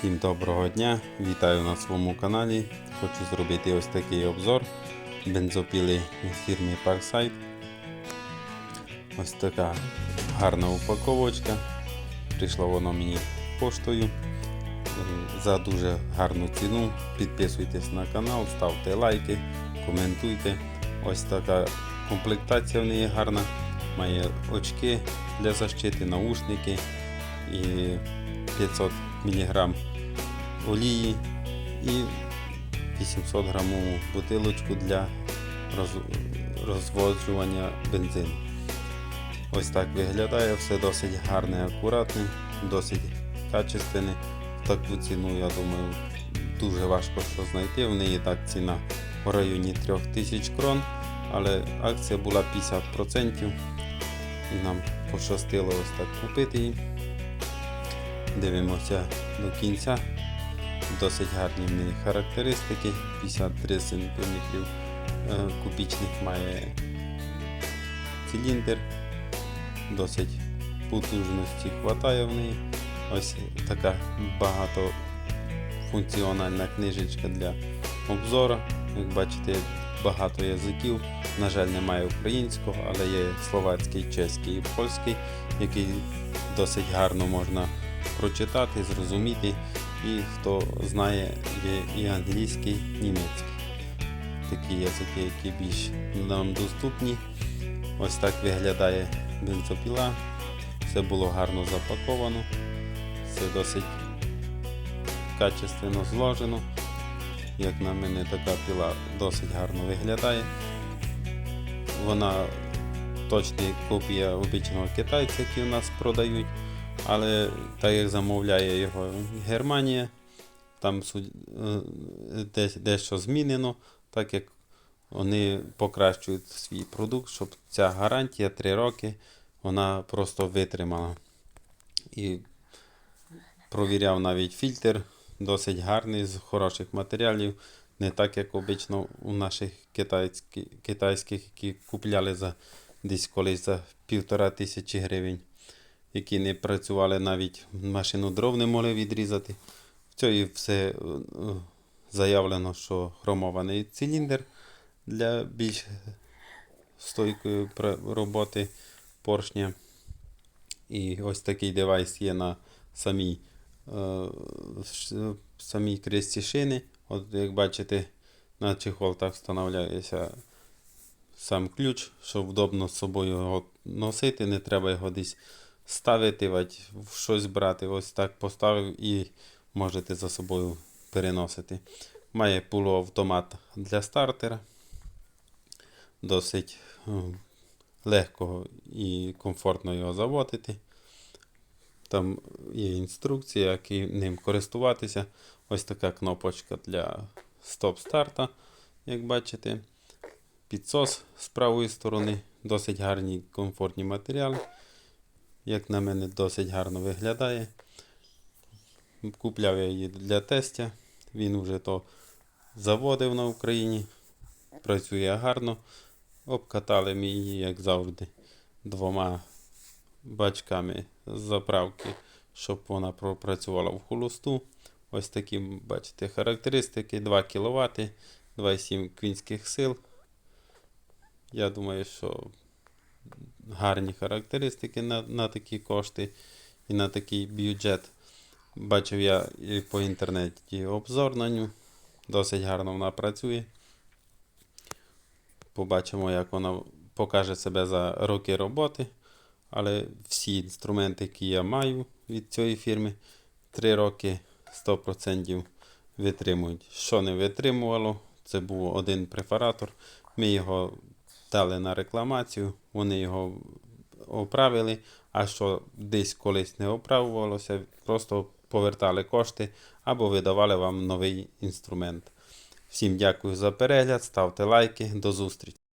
Всім доброго дня! Вітаю на своєму каналі. Хочу зробити ось такий обзор бензопіли від фірми Parkside. Ось така гарна упаковочка. Прийшло воно мені поштою за дуже гарну ціну. Підписуйтесь на канал, ставте лайки, коментуйте. Ось така комплектація в неї гарна. Має очки для защити, наушники і 500 мг олії і 800 грамову бутилочку для роз- розводжування бензину. Ось так виглядає, все досить гарне, акуратне, досить качественне. Таку ціну, я думаю, дуже важко що знайти. В неї так ціна в районі 3000 крон, але акція була 50% і нам пощастило ось так купити її. Дивимося до кінця. Досить гарні в неї характеристики. 53 см е, кубічних має циліндр. Досить потужності хватає в неї. Ось така багатофункціональна книжечка для обзору. Як бачите, багато язиків. На жаль, немає українського, але є словацький, чеський і польський, який досить гарно можна прочитати, зрозуміти. І хто знає, є і англійський, і німецький. Такі язики, які більш нам доступні. Ось так виглядає бензопіла. Все було гарно запаковано, все досить качественно зложено. Як на мене, така піла досить гарно виглядає. Вона точна копія обичного китайця, який у нас продають. Але так як замовляє його Германія, там е, дещо змінено, так як вони покращують свій продукт, щоб ця гарантія 3 роки вона просто витримала. І провіряв навіть фільтр, досить гарний, з хороших матеріалів. Не так, як обично у наших китайських, китайських які купляли за десь колись за півтора тисячі гривень які не працювали навіть машину дров не могли відрізати. В цій все е, заявлено, що хромований циліндр для більш стойкої роботи поршня. І ось такий девайс є на самій, самій кресті шини. От як бачите, на чехол так встановляється сам ключ, щоб вдобно з собою його носити, не треба його десь ставити, щось брати. Ось так поставив і можете за собою переносити. Має полуавтомат для стартера. Досить е, легко і комфортно його заводити. Там є інструкція, як ним користуватися. Ось така кнопочка для стоп-старта, як бачите. Підсос з правої сторони. Досить гарні комфортні матеріали. Як на мене, досить гарно виглядає. Купляв я її для тестя. Він вже то заводив на Україні. Працює гарно. Обкатали ми її, як завжди, двома бачками з заправки, щоб вона пропрацювала в холосту. Ось такі, бачите, характеристики: 2 кВт, 2,7 кінських сил. Я думаю, що гарні характеристики на, на такі кошти і на такий бюджет. Бачив я і по інтернеті обзор на ню. Досить гарно вона працює. Побачимо, як вона покаже себе за роки роботи. Але всі інструменти, які я маю від цієї фірми, 3 роки 100% витримують. Що не витримувало, це був один препаратор. Ми його дали на рекламацію, вони його оправили, а що десь колись не оправувалося, просто повертали кошти або видавали вам новий інструмент. Всім дякую за перегляд, ставте лайки, до зустрічі!